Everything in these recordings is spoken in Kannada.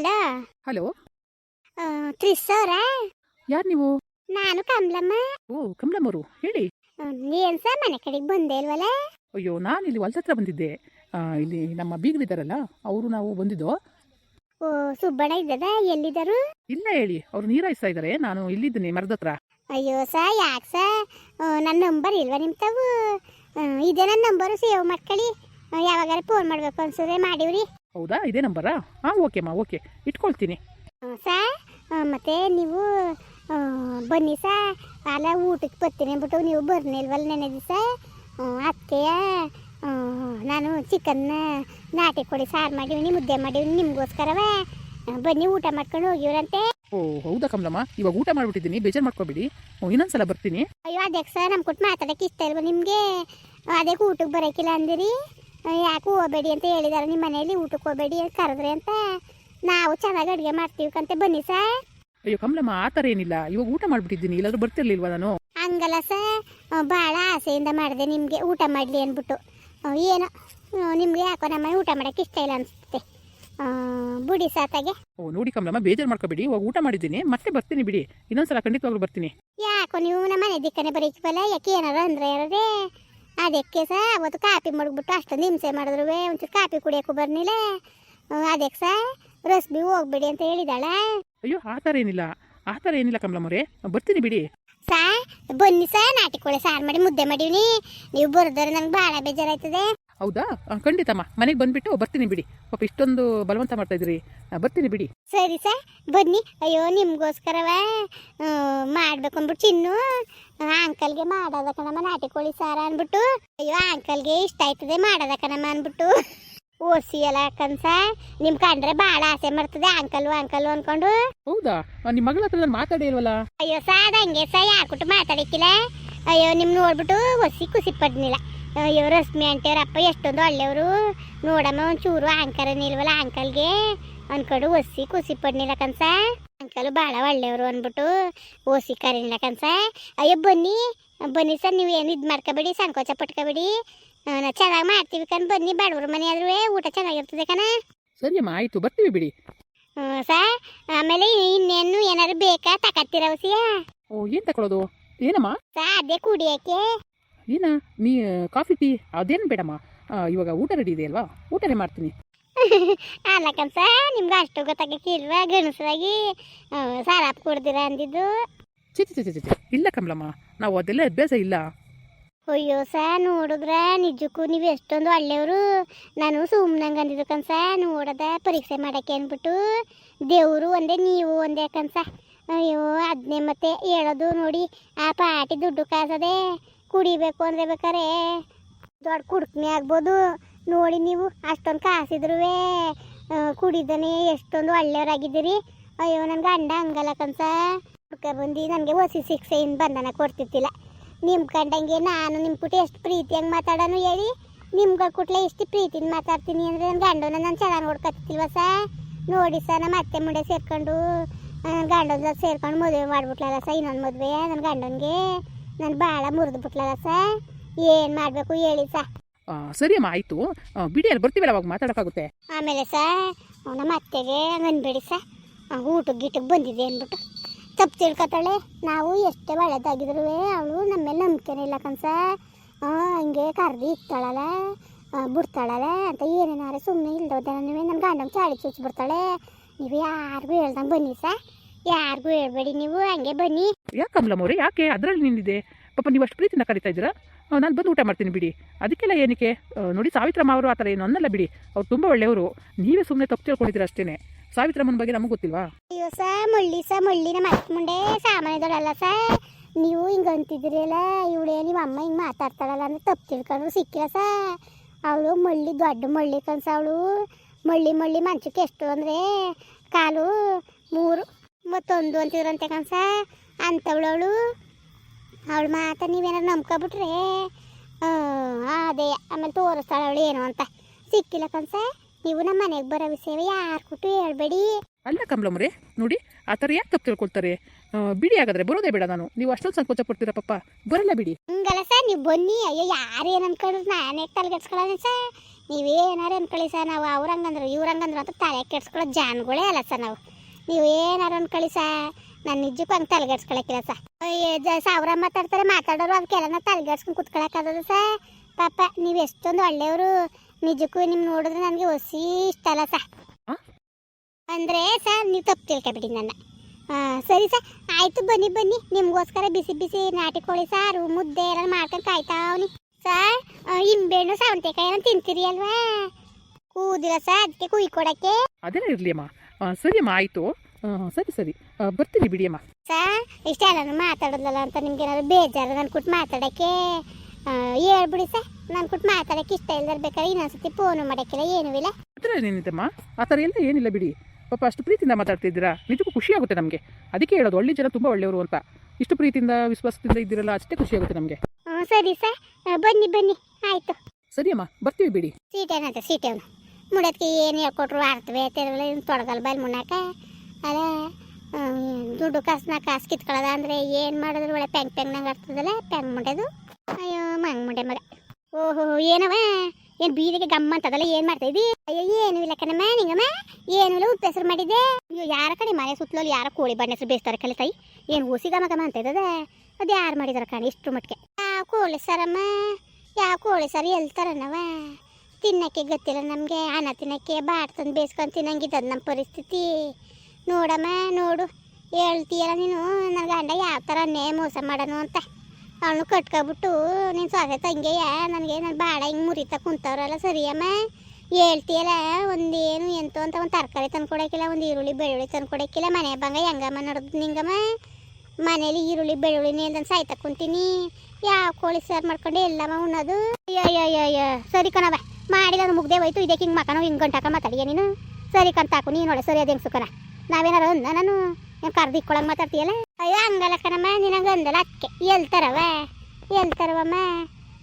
ಹಲೋ? ಹಲೋ ತ್ರಿಸ್ ಅವರಾ? ಯಾರು ನೀವು? ನಾನು ಕಮಲಮ್ಮ. ಓ ಕಮಲಮ್ಮರು ಹೇಳಿ. ಏನ್ ಸರ್ ಮನೆ ಕಡೆಗೆ ಬಂದೆ ಇಲ್ವಲ್ಲ ಅಯ್ಯೋ ನಾನು ಇಲ್ಲಿ ಹೊಲ್ದ ಹತ್ರ ಬಂದಿದ್ದೆ. ಆ, ಇಲ್ಲಿ ನಮ್ಮ ಬೀಗರಿದ್ದಾರಲ್ಲ ಅವರು ನಾವು ಬಂದಿದ್ದೋ. ಓ ಸುಬ್ಬಣ್ಣ ಇದ್ದದ? ಎಲ್ಲಿದ್ದಾರು? ಇಲ್ಲ ಹೇಳಿ ಅವ್ರು ನೀರಾಯಿಸ್ತಾ ಇದ್ದಾರೆ ನಾನು ಇಲ್ಲಿದ್ದೀನಿ ಮರದ ಹತ್ರ. ಅಯ್ಯೋ ಸ ಯಾಕೆ ಸ ನನ್ನ ನಂಬರ್ ಇಲ್ವಾ ನಿಮ್ಮ ತಾವು? ಆ, ಇದೇ ನನ್ನ ನಂಬರು ಸೇವ್ ಮಾಡ್ಕೊಳ್ಳಿ. ಆ, ಯಾವಾಗಾರ ಫೋನ್ ಮಾಡ್ಬೇಕು ಅನ್ಸಿದ್ರೆ ಮಾಡಿವ್ರಿ. ಹೌದಾ? ಇದೇ ನಂಬರಾ ಹಾಂ ಓಕೆಮ್ಮ ಓಕೆ ಇಟ್ಕೊಳ್ತೀನಿ. ಸರ್ ಮತ್ತೆ ನೀವು ಬನ್ನಿ ಸಾ ಅಲ್ಲ ಊಟಕ್ಕೆ ಬರ್ತೀನಿ ಅಂದ್ಬಿಟ್ಟು ನೀವು ಬರ್ನಿಲ್ವಲ್ಲ ನೆನೆ ದಿವಸ ಅದಕ್ಕೆ ನಾನು ಚಿಕನ್ನ ನಾಟಿ ಕೊಡಿ ಸಾರು ಮಾಡಿವಿನಿ ಮುದ್ದೆ ಮಾಡಿವಿನಿ ನಿಮಗೋಸ್ಕರವೇ. ಬನ್ನಿ ಊಟ ಮಾಡ್ಕೊಂಡು ಹೋಗಿವ್ರಂತೆ. ಓ ಹೌದಾ ಕಮಲಮ್ಮ? ಇವಾಗ ಊಟ ಮಾಡಿಬಿಟ್ಟಿದ್ದೀನಿ ಬೇಜಾರು ಮಾಡ್ಕೊಬೇಡಿ. ಇನ್ನೊಂದ್ಸಲ ಬರ್ತೀನಿ. ಅಯ್ಯೋ ಅದಕ್ಕೆ ಸರ್ ನಮ್ಮ ಕೊಟ್ಟು ಮಾತಾಡೋಕೆ ಇಷ್ಟ ಇಲ್ವಾ ನಿಮಗೆ? ಅದಕ್ಕೆ ಊಟಕ್ಕೆ ಬರೋಕ್ಕಿಲ್ಲ ಅಂದಿರಿ. ಯಾಕೆ ಹೋಗಬೇಡಿ ಅಂತ ಹೇಳಿದಾರೆ. ನಿಮ್ಮ ಮನೆಯಲ್ಲಿ ಊಟಕ್ಕೆ ಹೋಗಬೇಡಿ ಅಂತ ಕರೆದ್ರಿ ಅಂತ ನಾವು ಚೆನ್ನಾಗಿ ಅಡುಗೆ ಮಾಡ್ತೀವಿ ಕಂತೆ. ಬನ್ನಿ ಸರ್. ಅಯ್ಯೋ ಕಮಲಮ್ಮ ಆ ಥರ ಏನಿಲ್ಲ. ಇವಾಗ ಊಟ ಮಾಡಿಬಿಟ್ಟಿದ್ದೀನಿ. ಇಲ್ಲಾದ್ರೂ ಬರ್ತಿರ್ಲಿಲ್ವ ನಾನು? ಹಂಗಲ್ಲ ಸರ್. ಭಾಳ ಆಸೆಯಿಂದ ಮಾಡಿದೆ ನಿಮಗೆ ಊಟ ಮಾಡಲಿ ಅಂದ್ಬಿಟ್ಟು. ಏನೋ? ನಿಮಗೆ ಯಾಕೋ ನಮ್ಮ ಊಟ ಮಾಡೋಕ್ಕೆ ಇಷ್ಟ ಇಲ್ಲ ಅನಿಸುತ್ತೆ. ಬಿಡಿ ಸಾತಾಗೆ ಓ ನೋಡಿ ಕಮಲಮ್ಮ ಬೇಜಾರು ಮಾಡ್ಕೋಬೇಡಿ. ಇವಾಗ ಊಟ ಮಾಡಿದ್ದೀನಿ. ಮತ್ತೆ ಬರ್ತೀನಿ ಬಿಡಿ. ಇನ್ನೊಂದ್ಸಲ ಖಂಡಿತವಾಗ್ಲೂ ಬರ್ತೀನಿ. ಯಾಕೋ ನೀವು ನಮ್ಮ ಮನೆ ದಿಕ್ಕನೆ ಬರೀಕಿವಲ್ಲ ಯಾಕೆ ಏನಾರ ಅಂದ್ರೆ ಯಾರೇ ಅದಕ್ಕೆ ಸಹ ಅವತ್ತು ಕಾಪಿ ಮಡಗ್ಬಿಟ್ಟು ಅಷ್ಟು ಹಿಂಸೆ ಮಾಡಿದ್ರು ಒಂಚೂರು ಕಾಪಿ ಕುಡಿಯೋಕ್ಕೂ ಬರ್ನಿಲ್ಲ. ಅದಕ್ಕೆ ಸಹ ರಸ್ಬಿ ಹೋಗ್ಬಿಡಿ ಅಂತ ಹೇಳಿದಾಳ. ಅಯ್ಯೋ ಆ ಥರ ಏನಿಲ್ಲ. ಆ ಥರ ಏನಿಲ್ಲ ಕಮಲಮ್ಮರೇ ಬರ್ತೀನಿ ಬಿಡಿ. ಸಾ ಬನ್ನಿ ಸಾ ನಾಟಿ ಕೋಳಿ ಸಾರು ಮಾಡಿ ಮುದ್ದೆ ಮಾಡೀನಿ ನೀವು ಬರೋದ್ರೆ ನಂಗೆ ಭಾಳ ಬೇಜಾರಾಯ್ತದೆ. ಹೌದಾ? ಖಂಡಿತಮ್ಮ. ಮನೆಗೆ ಬಂದ್ಬಿಟ್ಟು ಬರ್ತೀನಿ ಬಿಡಿ. ಪಾಪ ಇಷ್ಟೊಂದು ಬಲವಂತ ಮಾಡ್ತಾ ಇದ್ರಿ ಬರ್ತೀನಿ ಬಿಡಿ. ಸರಿ ಸರ್. ಬನ್ನಿ. ಅಯ್ಯೋ ನಿಮಗೋಸ್ಕರವ ಮಾಡ್ಬೇಕು ಅಂದ್ಬಿಟ್ಟು ಚಿನ್ನು ಅಂಕಲ್ಗೆ ಮಾಡೋದ ಕಣಮ್ಮ ನಾಟಿ ಕೋಳಿ ಸಾರ ಅಂದ್ಬಿಟ್ಟು. ಅಯ್ಯೋ ಅಂಕಲ್ಗೆ ಇಷ್ಟ ಆಯ್ತದೆ ಮಾಡೋದ ಕಣಮ್ಮ ಅಂದ್ಬಿಟ್ಟು. ಓಸಿ ಎಲ್ಲ ಕನ್ಸ ನಿಮ್ ಕಂಡ್ರೆ ಭಾಳ ಆಸೆ ಮಾಡ್ತದೆ ಅಂಕಲ್ ಅಂಕಲ್ ಅನ್ಕೊಂಡು. ಹೌದಾ? ನಿಮ್ ಮಗಳ ಹತ್ರ ನಾನು ಮಾತಾಡೇ ಇಲ್ವಲ್ಲ? ಅಯ್ಯೋ ಸಾದಂಗೆ ಹಂಗೆ ಸಾ ಯಾಕುಟ್ಟು ಮಾತಾಡಿಕ್ಕಿಲ್ಲ? ಅಯ್ಯೋ ನಿಮ್ ನೋಡ್ಬಿಟ್ಟು ಒಸಿ ಖುಷಿ ಪಡ್ನಿಲ್ಲ ಅಯ್ಯೋ ರಶ್ಮಿ ಅಂಟಿಯವ್ರ ಅಪ್ಪ ಎಷ್ಟೊಂದು ಒಳ್ಳೆಯವರು. ನೋಡಮ್ಮ ಒಂಚೂರು ಆಂಕಲ್ ನಿಲ್ವಲ್ಲ ಆಂಕಲ್ಗೆ ಅನ್ಕೊಂಡು ಒಸಿ ಖುಷಿ ಪಡ್ನಿಲ್ಲ ಕನ್ಸ. ಅಂಕಲ್ ಭಾಳ ಒಳ್ಳೆಯವರು ಅಂದ್ಬಿಟ್ಟು ಓಸಿ ಕರೀನಿಲ್ಲ ಕನ್ಸ. ಅಯ್ಯೋ ಬನ್ನಿ ಬನ್ನಿ ಸರ್ ನೀವು ಏನು ಇದು ಮಾಡ್ಕೋಬೇಡಿ ಸಂಕೋಚ ಪಟ್ಕೋಬೇಡಿ. ನಾ ಚೆನ್ನಾಗಿ ಮಾಡ್ತೀವಿ ಕಣ್ ಬನ್ನಿ ಬಡವ್ರ ಮನೆ ಆದ್ರೂ ಊಟ ಚೆನ್ನಾಗಿರ್ತದೆ ಕಣ. ಸರಿ ಅಮ್ಮ ಆಯಿತು ಬರ್ತೀವಿ ಬಿಡಿ. ಸರ್ ಆಮೇಲೆ ಇನ್ನೇನು ಏನಾದ್ರು ಬೇಕಾ ತಕತ್ತಿರ ಓಸಿಯಾ ಓ ಏನು ತಗೊಳ್ಳೋದು ಏನಮ್ಮ? ಸಾ ಅದೇ ಕುಡಿಯಕ್ಕೆ. ಏನ ನೀ ಕಾಫಿ ಟೀ ಅದೇನು ಬೇಡಮ್ಮ. ಇವಾಗ ಊಟ ರೆಡಿ ಇದೆ ಅಲ್ವಾ? ಊಟನೇ ಮಾಡ್ತೀನಿ. ಅಲ್ಲಕ್ಕಂತ ನಿಮ್ಗೆ ಅಷ್ಟು ಗೊತ್ತಾಗಕ್ಕಿಲ್ವಾ ಗಣಸರಾಗಿ ಸಾರಾಪ್ ಕೊಡ್ತೀರಾ ಅಂದಿದ್ದು? ಚಿಚಿ ಚಿಚಿ ಚಿಚಿ ಇಲ್ಲ ಕಮಲಮ್ಮ ನಾವು ಅದೆಲ್ಲ ಅಭ್ಯಾಸ ಇಲ್ಲ. ಅಯ್ಯೋ ಸಾ ನೋಡಿದ್ರೆ? ನಿಜಕ್ಕೂ ನೀವು ಎಷ್ಟೊಂದು ಒಳ್ಳೆಯವರು. ನಾನು ಸುಮ್ಮನಂಗೆ ಅಂದಿದ್ದು ಕನ್ಸ ನೋಡದ ಪರೀಕ್ಷೆ ಮಾಡಕ್ಕೆ ಅಂದ್ಬಿಟ್ಟು. ದೇವರು ಒಂದೇ ನೀವು ಒಂದೇ ಕನ್ಸ ಅಯ್ಯೋ ಅದನ್ನೇ ಮತ್ತೆ ಹೇಳೋದು ನೋಡಿ. ಆ ಪಾಟಿ ದುಡ್ಡು ಕಾಸದೆ. ಕುಡಿಬೇಕು ಅಂದ್ರೆ ಬೇಕಾರೆ ದೊಡ್ಡ ಕುಡ್ಕನೆ ಆಗ್ಬೋದು. ನೋಡಿ ನೀವು, ಅಷ್ಟೊಂದು ಕಾಸಿದ್ರು ಕುಡಿದನೆ ಎಷ್ಟೊಂದು ಒಳ್ಳೆಯವರಾಗಿದ್ದೀರಿ. ಅಯ್ಯೋ ನನ್ನ ಗಂಡ ಹಂಗಲ್ಲ ಕನ್ಸ. ಹುಡ್ಕ ಬಂದು ನನಗೆ ಹೊಸಿ ಶಿಕ್ಷೆಯಿಂದ ಬಂಧನ ಕೊಡ್ತಿದ್ದಿಲ್ಲ ನಿಮ್ಮ ಕಂಡಂಗೆ ನಾನು ನಿಮ್ಮ ಕುಟ ಎಷ್ಟು ಪ್ರೀತಿಯಾಗಿ ಮಾತಾಡೋನು ಹೇಳಿ ನಿಮ್ಗಳ ಕುಟ್ಲೆ ಎಷ್ಟು ಪ್ರೀತಿನ ಮಾತಾಡ್ತೀನಿ ಅಂದರೆ ನನ್ನ ಗಂಡನ ನಾನು ಚೆನ್ನಾಗಿ ನೋಡ್ಕೊತಿಲ್ವ ಸಾ? ನೋಡಿ ಸಾ, ನಮ್ಮ ಅತ್ತೆ ಮುಂಡೆ ಸೇರ್ಕೊಂಡು ನನ್ನ ಗಂಡನ ಸೇರ್ಕೊಂಡು ಮದುವೆ ಮಾಡ್ಬಿಟ್ಲಲ್ಲ ಸಾ, ಇನ್ನೊಂದು ಮದುವೆ ನನ್ನ ಗಂಡನಿಗೆ. ನಾನು ಭಾಳ ಮುರಿದು ಬಿಟ್ಲಲ್ಲ ಸ? ಏನು ಮಾಡಬೇಕು ಹೇಳಿ ಸಾ. ಸರಿ ಅಮ್ಮ ಆಯಿತು. ಬಿಡಿ ಅಲ್ಲಿ ಬರ್ತೀವಲ್ಲ ಅವಾಗ ಮಾತಾಡೋಕ್ಕಾಗುತ್ತೆ. ಆಮೇಲೆ ಸಾ ನಮ್ಮ ಅತ್ತೆಗೆ ಬಂದುಬಿಡಿ ಸ ಊಟ ಗೀಟಕ್ಕೆ ಬಂದಿದೆ ಅಂದ್ಬಿಟ್ಟು. ತಪ್ಪು ತಿಳ್ಕೊತಾಳೆ. ನಾವು ಎಷ್ಟೇ ಒಳ್ಳೇದಾಗಿದ್ರು ಅವಳು ನಮ್ಮ ಮೇಲೆ ನಂಬಿಕೆನೇ ಇಲ್ಲ ಕನ್ಸ ಹಂಗೆ ಕರ್ದು ಇಕ್ತಾಳಲ್ಲ ಬಿಡ್ತಾಳಲ್ಲ ಅಂತ ಏನೇನಾರ ಸುಮ್ಮನೆ ಇಲ್ದೋದೆ ನೀವೇ ನನ್ನ ಗಂಡಂಗೆ ಚಾಳಿ ಚುಚ್ಚಿ ಬಿಡ್ತಾಳೆ ನೀವು ಯಾರಿಗೂ ಹೇಳ್ದಂಗೆ ಬನ್ನಿ ಸ. ಯಾರಿಗೂ ಹೇಳ್ಬೇಡಿ ನೀವು ಹಂಗೆ ಬನ್ನಿ. ಯಾಕೆ ಕಮಲಮ್ಮವ್ರೆ ಯಾಕೆ ಅದರಲ್ಲಿ ನಿಂದಿದೆ ಪಾಪ ನೀವು ಅಷ್ಟು ಪ್ರೀತಿನ ಕರಿತಾ ಇದ್ದೀರಾ? ನಾನು ಬಂದು ಊಟ ಮಾಡ್ತೀನಿ ಬಿಡಿ. ಅದಕ್ಕೆಲ್ಲ ಏನಕ್ಕೆ? ನೋಡಿ ಸಾವಿತ್ರಮ್ಮ ಅವರು ಆ ಥರ ಏನು ಅನ್ನಲ್ಲ ಬಿಡಿ. ಅವ್ರು ತುಂಬ ಒಳ್ಳೆಯವರು. ನೀವೇ ಸುಮ್ಮನೆ ತಪ್ಪು ತಿಳ್ಕೊಂಡಿದ್ದೀರ ಅಷ್ಟೇ ಸಾವಿತ್ರಮ್ಮನ ಬಗ್ಗೆ ನಮಗೆ ಗೊತ್ತಿಲ್ವಾ? ಅಯ್ಯೋ ಸ ಮಳ್ಳಿ ಸ ಮಳ್ಳಿ. ನಮ್ಮ ಅತ್ತೆ ಮುಂಡೆ ಸ ನೀವು ಹಿಂಗೆ ಅಂತಿದ್ದೀರಲ್ಲ, ಇವಳೇ ನಿಮ್ಮ ಅಮ್ಮ ಹಿಂಗೆ ಮಾತಾಡ್ತಾಳಲ್ಲ ಅಂದ್ರೆ ತಪ್ಪು ತಿಳ್ಕೊಂಡ್ರು ಸಿಕ್ಕಿಲ್ಲ ಸ ಅವಳು ಮಳ್ಳಿ, ದೊಡ್ಡ ಮಳ್ಳಿ ಕನ್ಸ ಅವಳು. ಮಳ್ಳಿ ಮಳ್ಳಿ ಮಂಚಕ್ಕೆ ಎಷ್ಟು ಅಂದರೆ ಕಾಲು ಮೂರು ಮತ್ತೊಂದು ಅಂತಿದ್ರಂತೆ ಕನ್ಸ. ಅಂಥವಳು ಅವಳು ಅವಳು ಮಾತ ನೀವೇನಾರು ನಂಬ್ಕೊಬಿಟ್ರೆ ಅದೇ ಆಮೇಲೆ ತೋರಿಸ್ತಾಳೆ ಅವಳು ಏನು ಅಂತ. ಸಿಕ್ಕಿಲ್ಲ ಕನ್ಸ ನೀವು ನಮ್ಮ ಮನೆಗೆ ಬರೋ ವಿಷಯ ಯಾರು ಕೊಟ್ಟು ಹೇಳ್ಬೇಡಿ. ಅಲ್ಲ ಕಮಲಮ್ಮರೇ ನೋಡಿ ಆ ಥರ ಯಾಕೆ ತಪ್ಪು ತಿಳ್ಕೊಳ್ತಾರೆ? ಬಿಡಿ ಹಾಗಾದ್ರೆ ಬರೋದೇ ಬೇಡ ನಾನು. ನೀವು ಅಷ್ಟೊಂದು ಸಂಕೋಚ ಪಡ್ತೀರಾ ಪಪ್ಪ ಬರಲ್ಲ ಬಿಡಿ. ಹಂಗಲ್ಲ ಸರ್ ನೀವು ಬನ್ನಿ. ಅಯ್ಯೋ ಯಾರು ಏನು ಅನ್ಕೊಂಡ್ರು ನಾನೇ ತಲೆ ಕೆಡ್ಸ್ಕೊಳ್ಳೋಣ ಸರ್. ನೀವೇನಾರು ಅನ್ಕೊಳ್ಳಿ ಸರ್ ನಾವು ಅವ್ರಂಗಂದ್ರು ಇವ್ರಂಗಂದ್ರು ಅಂತ ತಲೆ ಕೆಡ್ಸ್ಕೊಳ್ಳೋ ಜಾನ್ಗಳೇ ಅಲ್ಲ ಸರ್ ನಾವು. ನೀವು ಏನಾರು ಅನ್ಕೊಳ್ಳಿ ಸಾ. ನಾನು ನಿಜಕ್ಕೂ ಹಂಗೆ ತಲೆಗೆಡ್ಸ್ಕೊಳಕ್ಕಿಲ್ಲ ಸಾ. ಸಾವಿರ ಮಾತಾಡ್ತಾರೆ ಮಾತಾಡೋರು ಅದಕ್ಕೆಲ್ಲ ತಲೆಗೆಡ್ಸ್ಕೊಂಡು ಕುತ್ಕೊಳಕ್ಕಾಗದು ಸಾ. ಪಾಪ ನೀವು ಎಷ್ಟೊಂದು ಒಳ್ಳೆಯವರು. ನಿಜಕ್ಕೂ ನಿಮ್ಮ ನೋಡಿದ್ರೆ ನನಗೆ ಹೊಸಿ ಇಷ್ಟ ಅಲ್ಲ ಸಾ? ಅಂದರೆ ಸರ್ ನೀವು ತಪ್ಪು ತಿಳ್ಕೊಬಿಡಿ ನನ್ನ. ಸರಿ ಸರ್ ಆಯಿತು ಬನ್ನಿ ಬನ್ನಿ. ನಿಮಗೋಸ್ಕರ ಬಿಸಿ ಬಿಸಿ ನಾಟಿ ಕೋಳಿ ಸಾರು ಮುದ್ದೆ ಎಲ್ಲ ಮಾಡ್ಕೊಂಡು ಕಾಯ್ತಾವನಿ ಸರ್ ಇಂಬೆಣ್ಣು ಸಾವಂತೆಕಾಯಿ ಏನೋ ತಿಂತೀರಿ ಅಲ್ವಾ? ಕೂದಿಲ್ಲ ಸರ್ ಅದಕ್ಕೆ ಕುಯ್ ಕೊಡಕ್ಕೆ ಅದೆಲ್ಲ ಇರಲಿ ಅಮ್ಮ? ಸರಿ ಅಮ್ಮ ಆಯಿತು. ಸರಿ ಸರಿ. ಬರ್ತೀನಿ ಬಿಡಿಯಮ್ಮ. ಸರ್ ನಾನು ಮಾತಾಡೋದಲ್ಲ ಅಂತ ನಿಮ್ಗೆ ಏನಾದ್ರು ಬೇಜಾರು ನಾನು ಕೊಟ್ಟು ಮಾತಾಡೋಕ್ಕೆ ಆ, ಹೇಳ್ಬಿಡಿ ಸರ್. ನಾನು ಕೊಟ್ಟು ಮಾತಾಡೋಕ್ಕೆ ಇಷ್ಟ ಇಲ್ದಿರ್ಬೇಕಾದ್ರೆ ಇನ್ನೊಂದ್ಸತಿ ಫೋನು ಮಾಡೋಕ್ಕಿಲ್ಲ ಏನೂ ಇಲ್ಲ. ಅದರಲ್ಲಿ ಏನಿದೆಮ್ಮ ಆ ಥರ ಎಲ್ಲ ಏನಿಲ್ಲ ಬಿಡಿ. ಪಾಪ ಅಷ್ಟು ಪ್ರೀತಿಯಿಂದ ಮಾತಾಡ್ತಿದ್ದೀರಾ ನಿಜಕ್ಕೂ ಖುಷಿ ಆಗುತ್ತೆ ನಮಗೆ. ಅದಕ್ಕೆ ಹೇಳೋದು ಒಳ್ಳೆ ಜನ ತುಂಬ ಒಳ್ಳೆಯವರು ಅಂತ. ಇಷ್ಟು ಪ್ರೀತಿಯಿಂದ ವಿಶ್ವಾಸದಿಂದ ಇದ್ದೀರಲ್ಲ ಅಷ್ಟೇ ಖುಷಿ ಆಗುತ್ತೆ ನಮಗೆ. ಸರಿ ಸರ್. ಬನ್ನಿ ಬನ್ನಿ. ಆಯಿತು. ಸರಿ ಅಮ್ಮ ಬರ್ತೀವಿ ಬಿಡಿ. ಸೀಟೇನಂತೆ ಸೀಟೇವನು ಮುಡೋದಕ್ಕೆ ಏನು ಹೇಳ್ಕೊಟ್ರು ಅರ್ಥವೇ ತಿರುಗಲ ತೊಡಗಲ್ ಬೈಲ್ ಮುನ್ನಾಕ ಅಲ್ಲ ದುಡ್ಡು ಕಾಸನ್ನ ಕಾಸು ಕಿತ್ಕೊಳ್ಳೋದ ಅಂದರೆ ಏನು ಮಾಡಿದ್ರು ಒಳ್ಳೆ ಪೆಂಗ್ ಪೆಂಗ್ನಂಗೆ ಆಗ್ತದಲ್ಲ, ಪೆಂಗ್ ಮುಂಡೆದು ಅಯ್ಯೋ, ಮಂಗ್ ಮುಂಡೆ ಮಗ. ಓಹೋ, ಏನವ? ಏನು ಬೀದಿಗೆ ಗಮ್ಮ ಅಂತದಲ್ಲ, ಏನು ಮಾಡ್ತಾ ಇದ್ದಿ? ಅಯ್ಯೋ, ಏನು ಇಲ್ಲ ಕಣಮ್ಮ, ನಿಂಗಮ್ಮ, ಏನು ಇಲ್ಲ ಉಪ್ಪು ಹೆಸರು ಮಾಡಿದ್ದೆ. ಅಯ್ಯೋ, ಯಾರ ಕಡೆ ಮನೆ ಸುತ್ತಲಲ್ಲಿ ಯಾರ ಕೋಳಿ ಬಣ್ಣ ಹೆಸರು ಬೇಯಿಸ್ತಾರೆ ಕಲಿ ತಾಯಿ? ಏನು ಹುಸಿ ಗಮ ಗಮ ಅಂತ ಅದು ಯಾರು ಮಾಡಿದಾರ ಕಣ ಇಷ್ಟು ಮಟ್ಟಿಗೆ. ಯಾವ ಕೋಳಿ ಸರಮ್ಮ ಯಾವ ಕೋಳಿ ಸರ್ ಎಲ್ತಾರನವ ತಿನ್ನಕ್ಕೆ ಗೊತ್ತಿಲ್ಲ. ನಮಗೆ ಹಣ ತಿನ್ನಕ್ಕೆ ಬಾಟ್ ತಂದು ಬೇಯಿಸ್ಕೊಂಡು ತಿನ್ನಂಗಿದ್ದದು ನಮ್ಮ ಪರಿಸ್ಥಿತಿ. ನೋಡಮ್ಮ, ನೋಡು. ಹೇಳ್ತೀಯಲ್ಲ ನೀನು? ನನ್ನ ಗಂಡ ಯಾವ ಥರ ಅನ್ನೇ ಮೋಸ ಮಾಡೋನು ಅಂತ. ಅವನು ಕಟ್ಕೊಬಿಟ್ಟು ನೀನು ಸೊಸೆ ತಂಗೆಯ ನನಗೆ ನನ್ನ ಬಾಡ ಹಿಂಗೆ ಮುರಿತಾ ಕುಂತವ್ರಲ್ಲ ಸರಿಯಮ್ಮ? ಹೇಳ್ತೀಯಲ್ಲ, ಒಂದೇನು ಎಂತೋ ಅಂತ ಒಂದು ತರಕಾರಿ ತಂದು ಕೊಡೋಕ್ಕಿಲ್ಲ, ಒಂದು ಈರುಳ್ಳಿ ಬೆಳ್ಳುಳ್ಳಿ ತಂದು ಕೊಡೋಕ್ಕಿಲ್ಲ. ಮನೆ ಬಂಗ ಹೆಂಗಮ್ಮ ನಡೆದು ನಿಂಗಮ್ಮ? ಮನೇಲಿ ಈರುಳ್ಳಿ ಬೆಳ್ಳುಳ್ಳಿ ಅಂತ ಸಾಯ್ತಾ ಕುಂತೀನಿ. ಯಾವ ಕೋಳಿ ಸಾರು ಮಾಡ್ಕೊಂಡು ಎಲ್ಲಮ್ಮ ಉಣ್ಣೋದು? ಅಯ್ಯೋ ಅಯ್ಯೋ ಅಯ್ಯೋ ಸರಿ ಕಣವ ಮಾಡಿದ ಅದು ಮುಗ್ದೆ ಹೋಯ್ತು ಇದಕ್ಕೆ ಹಿಂಗೆ ಮಕನೋ ಹಿಂಗೆ ಗಂಟಾಕ ಮಾತಾಡಿಯ ನೀನು? ಸರಿ ಕಂತಾಕು ನೀನು ನೋಡ, ಸರಿ ಅದೇನು ಸುಖನ ನಾವೇನಾರ ಅಂದ ನಾನು ಏನು ಕರ್ದು ಇಕ್ಕೊಳಂಗೆ ಮಾತಾಡ್ತೀಯಲ್ಲ? ಅಯ್ಯೋ, ಹಂಗಲ್ಲ ಕಣಮ್ಮ, ನಿನಗೆ ಅಂದಲ್ಲ ಅಕ್ಕೆ ಎಲ್ತಾರವ ಎಲ್ತಾರವಮ್ಮ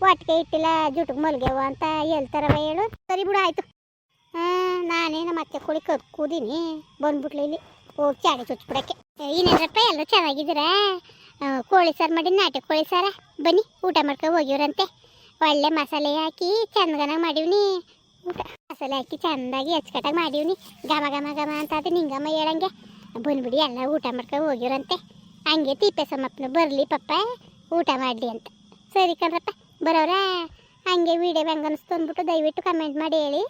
ಒಟ್ಟಿಗೆ ಇಟ್ಟಿಲ್ಲ ಜುಟ್ಟಿಗೆ ಮಲ್ಗೆವ ಅಂತ ಎಲ್ತಾರವ ಹೇಳು. ಸರಿ ಬಿಡು, ಆಯಿತು. ಹಾಂ ನಾನೇ ನಮ್ಮ ಅತ್ತೆ ಕೋಳಿ ಕದ್ ಕೂದೀನಿ ಬಂದ್ಬಿಟ್ಲು ಇಲ್ಲಿ. ಹೋಗಿ ಚಾಡಿ ಚುಚ್ಬಿಡಕ್ಕೆ. ಇನ್ನೇನಪ್ಪ ಎಲ್ಲರೂ ಚೆನ್ನಾಗಿದ್ದೀರಾ? ಕೋಳಿ ಸಾರು ಮಾಡಿ ನಾಟಿ ಕೋಳಿ ಸಾರ. ಬನ್ನಿ, ಊಟ ಮಾಡ್ಕೊ ಹೋಗಿವ್ರಂತೆ. ಒಳ್ಳೆ ಮಸಾಲೆ ಹಾಕಿ ಚಂದಗನ ಮಾಡೀವ್ನಿ. ಮಸಾಲೆ ಹಾಕಿ ಚಂದಾಗಿ ಹೆಚ್ಕಟ್ಟಾಗಿ ಮಾಡೀವ್ನಿ. ಘಮ ಘಮ ಘಮ ಅಂತ ಅದು ನಿಂಗಮ್ಮ ಹೇಳಂಗೆ. ಬಂದ್ಬಿಡಿ ಎಲ್ಲ ಊಟ ಮಾಡ್ಕೊ ಹೋಗಿರಂತೆ ಹಂಗೆ ತಿಪ್ಪೆ ಸಮಪ್ನ ಬರಲಿ ಪಪ್ಪ, ಊಟ ಮಾಡಲಿ ಅಂತ. ಸರಿ ಕಣ್ರಪ್ಪ ಬರೋರಾ ಹಂಗೆ ವಿಡಿಯೋ ಹೆಂಗೆ ಅನಿಸ್ತು ಅಂದ್ಬಿಟ್ಟು ದಯವಿಟ್ಟು ಕಮೆಂಟ್ ಮಾಡಿ ಹೇಳಿ.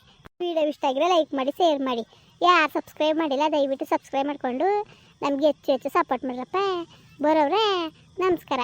ವಿಡಿಯೋ ಇಷ್ಟ ಆಗಿರೋ ಲೈಕ್ ಮಾಡಿ ಶೇರ್ ಮಾಡಿ. ಯಾರು ಸಬ್ಸ್ಕ್ರೈಬ್ ಮಾಡಿಲ್ಲ, ದಯವಿಟ್ಟು ಸಬ್ಸ್ಕ್ರೈಬ್ ಮಾಡಿಕೊಂಡು ನಮಗೆ ಹೆಚ್ಚು ಹೆಚ್ಚು ಸಪೋರ್ಟ್ ಮಾಡ್ರಪ್ಪ. ಬರೋರೆ ನಮಸ್ಕಾರ.